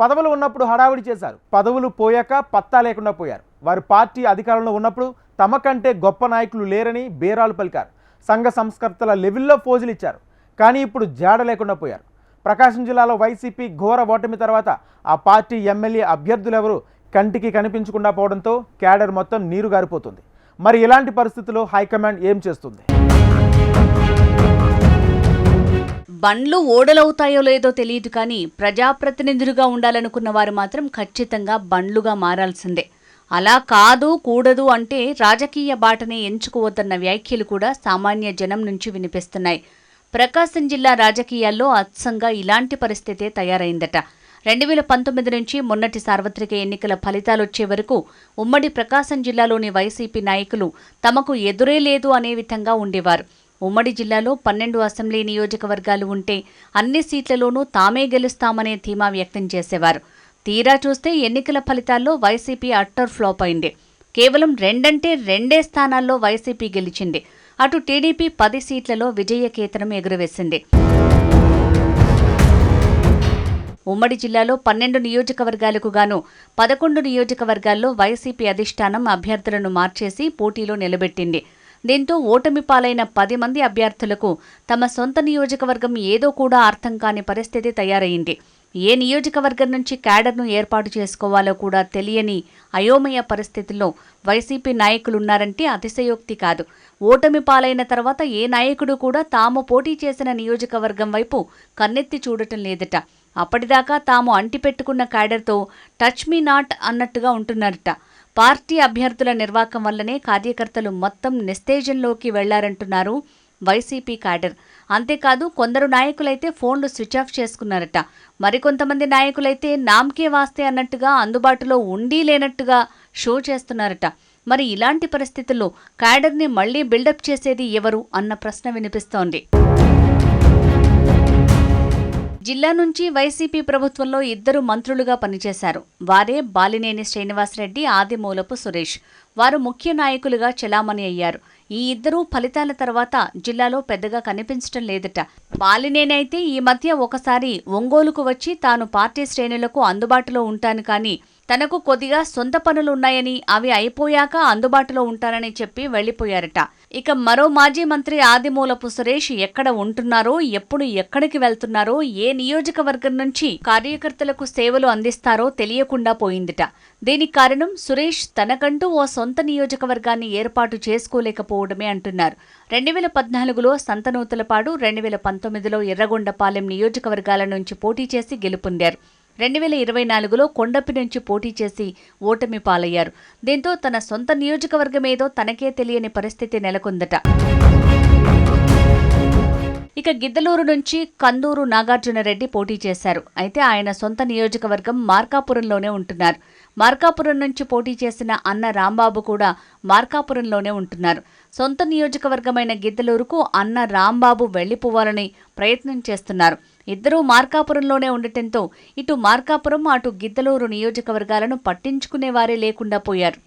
పదవులు ఉన్నప్పుడు హడావిడి చేశారు. పదవులు పోయాక పత్తా లేకుండా పోయారు. వారి పార్టీ అధికారంలో ఉన్నప్పుడు తమ కంటే గొప్ప నాయకులు లేరని బేరాలు పలికారు. సంఘ సంస్కర్తల లెవెల్లో ఫోజులు ఇచ్చారు. కానీ ఇప్పుడు జాడ లేకుండా పోయారు. ప్రకాశం జిల్లాలో వైసీపీ ఘోర ఓటమి తర్వాత ఆ పార్టీ ఎమ్మెల్యే అభ్యర్థులెవరూ కంటికి కనిపించకుండా పోవడంతో క్యాడర్ మొత్తం నీరు గారిపోతుంది. మరి ఇలాంటి పరిస్థితుల్లో హైకమాండ్ ఏం చేస్తుంది? బండ్లు ఓడలవుతాయో లేదో తెలియదు కానీ ప్రజాప్రతినిధులుగా ఉండాలనుకున్న వారు మాత్రం ఖచ్చితంగా బండ్లుగా మారాల్సిందే. అలా కాదు కూడదు అంటే రాజకీయ బాటనే ఎంచుకోవద్దన్న వ్యాఖ్యలు కూడా సామాన్య జనం నుంచి వినిపిస్తున్నాయి. ప్రకాశం జిల్లా రాజకీయాల్లో అచ్చంగా ఇలాంటి పరిస్థితే తయారైందట. రెండు వేల పంతొమ్మిది నుంచి మొన్నటి సార్వత్రిక ఎన్నికల ఫలితాలు వచ్చే వరకు ఉమ్మడి ప్రకాశం జిల్లాలోని వైసీపీ నాయకులు తమకు ఎదురే లేదు అనే విధంగా ఉండేవారు. ఉమ్మడి జిల్లాలో పన్నెండు అసెంబ్లీ నియోజకవర్గాలు ఉంటే అన్ని సీట్లలోనూ తామే గెలుస్తామనే ధీమా వ్యక్తం చేసేవారు. తీరా చూస్తే ఎన్నికల ఫలితాల్లో వైసీపీ అట్టర్ ఫ్లాప్ అయింది. కేవలం రెండంటే రెండే స్థానాల్లో వైసీపీ గెలిచింది. అటు టీడీపీ పది సీట్లలో విజయకేతనం ఎగురవేసింది. ఉమ్మడి జిల్లాలో పన్నెండు నియోజకవర్గాలకు గాను పదకొండు నియోజకవర్గాల్లో వైసీపీ అధిష్టానం అభ్యర్థులను మార్చేసి పోటీలో నిలబెట్టింది. దీంతో ఓటమి పాలైన పది మంది అభ్యర్థులకు తమ సొంత నియోజకవర్గం ఏదో కూడా అర్థం కాని పరిస్థితి తయారైంది. ఏ నియోజకవర్గం నుంచి క్యాడర్ను ఏర్పాటు చేసుకోవాలో కూడా తెలియని అయోమయ పరిస్థితుల్లో వైసీపీ నాయకులున్నారంటే అతిశయోక్తి కాదు. ఓటమి పాలైన తర్వాత ఏ నాయకుడు కూడా తాము పోటీ చేసిన నియోజకవర్గం వైపు కన్నెత్తి చూడటం లేదట. అప్పటిదాకా తాము అంటిపెట్టుకున్న క్యాడర్తో టచ్ మీ నాట్ అన్నట్టుగా ఉంటున్నారట. పార్టీ అభ్యర్థుల నిర్వాకం వల్లనే కార్యకర్తలు మొత్తం నిస్తేజంలోకి వెళ్ళారంటున్నారు వైసీపీ క్యాడర్. అంతేకాదు కొందరు నాయకులైతే ఫోన్లు స్విచ్ ఆఫ్ చేసుకున్నారట. మరికొంతమంది నాయకులైతే నామ్కే వాస్తే అన్నట్టుగా అందుబాటులో ఉండి లేనట్టుగా షో చేస్తున్నారట. మరి ఇలాంటి పరిస్థితుల్లో క్యాడర్ని మళ్ళీ బిల్డప్ చేసేది ఎవరు అన్న ప్రశ్న వినిపిస్తోంది. జిల్లా నుంచి వైసీపీ ప్రభుత్వంలో ఇద్దరు మంత్రులుగా పనిచేశారు. వారే బాలినేని శ్రీనివాసరెడ్డి ఆదిమూలపు సురేష్. వారు ముఖ్య నాయకులుగా చెలామణి అయ్యారు. ఈ ఇద్దరూ ఫలితాల తర్వాత జిల్లాలో పెద్దగా కనిపించటం లేదట. బాలినేనైతే ఈ మధ్య ఒకసారి ఒంగోలుకు వచ్చి తాను పార్టీ శ్రేణులకు అందుబాటులో ఉంటాను కానీ తనకు కొద్దిగా సొంత పనులున్నాయని అవి అయిపోయాక అందుబాటులో ఉంటానని చెప్పి వెళ్ళిపోయారట ఇక మరో మాజీ మంత్రి ఆదిమూలపు సురేష్ ఎక్కడ ఉంటున్నారో ఎప్పుడు ఎక్కడికి వెళ్తున్నారో ఏ నియోజకవర్గం నుంచి కార్యకర్తలకు సేవలు అందిస్తారో తెలియకుండా పోయిందిట. దీనికి కారణం సురేష్ తనకంటూ ఓ సొంత నియోజకవర్గాన్ని ఏర్పాటు చేసుకోలేకపోవడమే అంటున్నారు. రెండు వేల పద్నాలుగులో సంతనూతలపాడు రెండు వేల పంతొమ్మిదిలో ఎర్రగొండపాలెం నియోజకవర్గాల నుంచి పోటీ చేసి గెలుపొందారు. రెండు వేల ఇరవై నాలుగులో కొండపి నుంచి పోటీ చేసి ఓటమి పాలయ్యారు. దీంతో తన సొంత నియోజకవర్గమేదో తనకే తెలియని పరిస్థితి నెలకొందట. ఇక గిద్దలూరు నుంచి కందూరు నాగార్జునరెడ్డి పోటీ చేశారు. అయితే ఆయన సొంత నియోజకవర్గం మార్కాపురంలోనే ఉంటున్నారు. మార్కాపురం నుంచి పోటీ చేసిన అన్న రాంబాబు కూడా మార్కాపురంలోనే ఉంటున్నారు. సొంత నియోజకవర్గమైన గిద్దలూరుకు అన్న రాంబాబు వెళ్ళిపోవాలని ప్రయత్నం చేస్తున్నారు. ఇద్దరూ మార్కాపురంలోనే ఉండటంతో ఇటు మార్కాపురం అటు గిద్దలూరు నియోజకవర్గాలను పట్టించుకునేవారే లేకుండా పోయారు.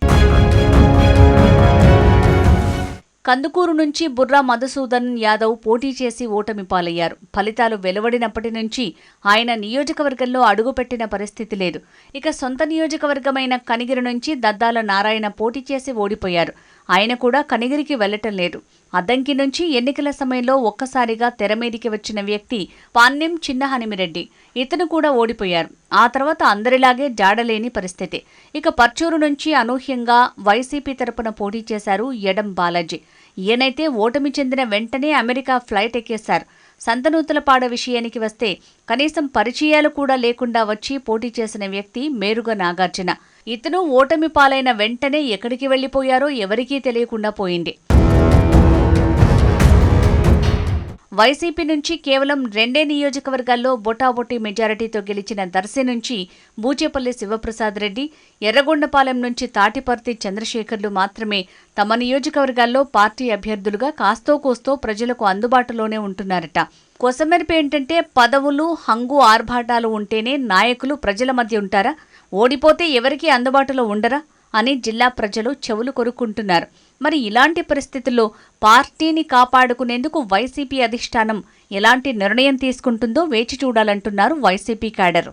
కందుకూరు నుంచి బుర్రా మధుసూదన్ యాదవ్ పోటీ చేసి ఓటమి పాలయ్యారు. ఫలితాలు వెలువడినప్పటి నుంచి ఆయన నియోజకవర్గంలో అడుగుపెట్టిన పరిస్థితి లేదు. ఇక సొంత నియోజకవర్గమైన కనిగిరి నుంచి దద్దాల నారాయణ పోటీ చేసి ఓడిపోయారు. ఆయన కూడా కనిగిరికి వెళ్ళటం లేదు. అద్దంకి నుంచి ఎన్నికల సమయంలో ఒక్కసారిగా తెరమీదికి వచ్చిన వ్యక్తి పాన్నెం చిన్నహనిమిరెడ్డి. ఇతను కూడా ఓడిపోయారు. ఆ తర్వాత అందరిలాగే జాడలేని పరిస్థితి. ఇక పర్చూరు నుంచి అనూహ్యంగా వైసీపీ తరపున పోటీ చేశారు ఎడం బాలాజీ. ఈయనైతే ఓటమి చెందిన వెంటనే అమెరికా ఫ్లైట్ ఎక్కేశారు. సంతనూతలపాడ విషయానికి వస్తే కనీసం పరిచయాలు కూడా లేకుండా వచ్చి పోటీ చేసిన వ్యక్తి మేరుగ నాగార్జున. ఇతను ఓటమి పాలైన వెంటనే ఎక్కడికి వెళ్ళిపోయారో ఎవరికీ తెలియకుండా పోయింది. వైసీపీ నుంచి కేవలం రెండే నియోజకవర్గాల్లో బొటాబొటి మెజారిటీతో గెలిచిన దర్శి నుంచి బూచేపల్లి శివప్రసాద్ రెడ్డి ఎర్రగొండపాలెం నుంచి తాటిపర్తి చంద్రశేఖర్లు మాత్రమే తమ నియోజకవర్గాల్లో పార్టీ అభ్యర్థులుగా కాస్తో కోస్తో ప్రజలకు అందుబాటులోనే ఉంటున్నారట. కొసమెరుపు ఏంటంటే పదవులు హంగు ఆర్భాటాలు ఉంటేనే నాయకులు ప్రజల మధ్య ఉంటారా? ఓడిపోతే ఎవరికీ అందుబాటులో ఉండరా? అని జిల్లా ప్రజలు చెవులు కొరుక్కుంటున్నారు. మరి ఇలాంటి పరిస్థితుల్లో పార్టీని కాపాడుకునేందుకు వైసీపీ అధిష్టానం ఎలాంటి నిర్ణయం తీసుకుంటుందో వేచి చూడాలంటున్నారు వైసీపీ క్యాడర్.